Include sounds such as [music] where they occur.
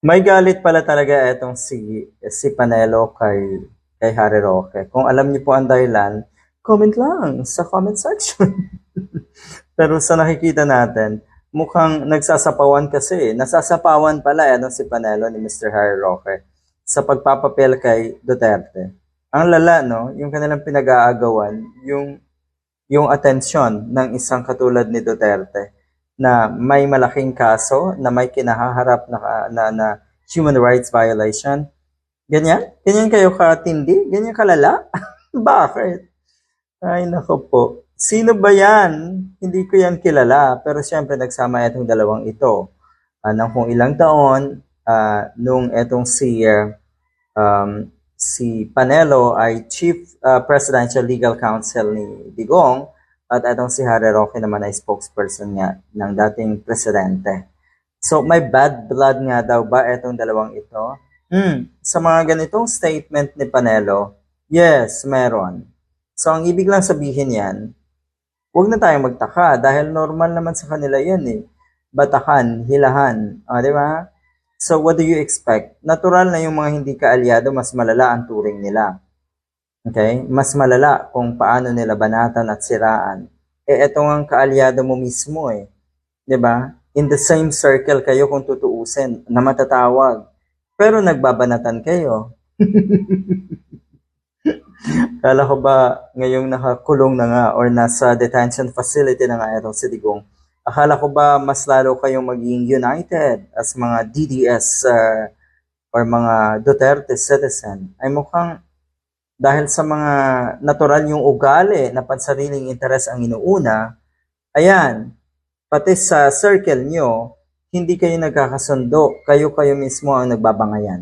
May galit pala talaga etong si si Panelo kay kay Harry Roque. Kung alam niyo po ang dahilan, comment lang sa comment section. [laughs] Pero sa nakikita natin, mukhang nagsasapawan kasi. Nasasapawan pala ano si Panelo ni Mr. Harry Roque sa pagpapapel kay Duterte. Ang lala, no? Yung kanilang pinag-aagawan, yung yung atensyon ng isang katulad ni Duterte na may malaking kaso, na may kinahaharap na, na, na human rights violation. Ganyan? Ganyan kayo katindi? Ganyan kalala? [laughs] Bakit? Ay, nako po. Sino ba yan? Hindi ko yan kilala. Pero siyempre, nagsama itong dalawang ito. Uh, nang kung ilang taon, uh, nung itong si, um, si Panelo ay Chief uh, Presidential Legal Counsel ni Digong, at itong si Harry Roque naman ay spokesperson nga ng dating presidente. So, may bad blood nga daw ba itong dalawang ito? Hmm, sa mga ganitong statement ni Panelo, yes, meron. So, ang ibig lang sabihin yan, huwag na tayong magtaka dahil normal naman sa kanila yan eh. Batakan, hilahan, o, di ba? So, what do you expect? Natural na yung mga hindi kaalyado, mas malala ang turing nila. Okay? Mas malala kung paano nila banatan at siraan. Eh, eto ang kaalyado mo mismo eh. ba? Diba? In the same circle kayo kung tutuusin na matatawag. Pero nagbabanatan kayo. [laughs] Kala ko ba ngayong nakakulong na nga or nasa detention facility na nga itong si Digong, akala ko ba mas lalo kayong maging united as mga DDS uh, or mga Duterte citizen? Ay mukhang dahil sa mga natural yung ugali na pansariling interes ang inuuna, ayan, pati sa circle nyo, hindi kayo nagkakasundo, kayo-kayo mismo ang nagbabangayan.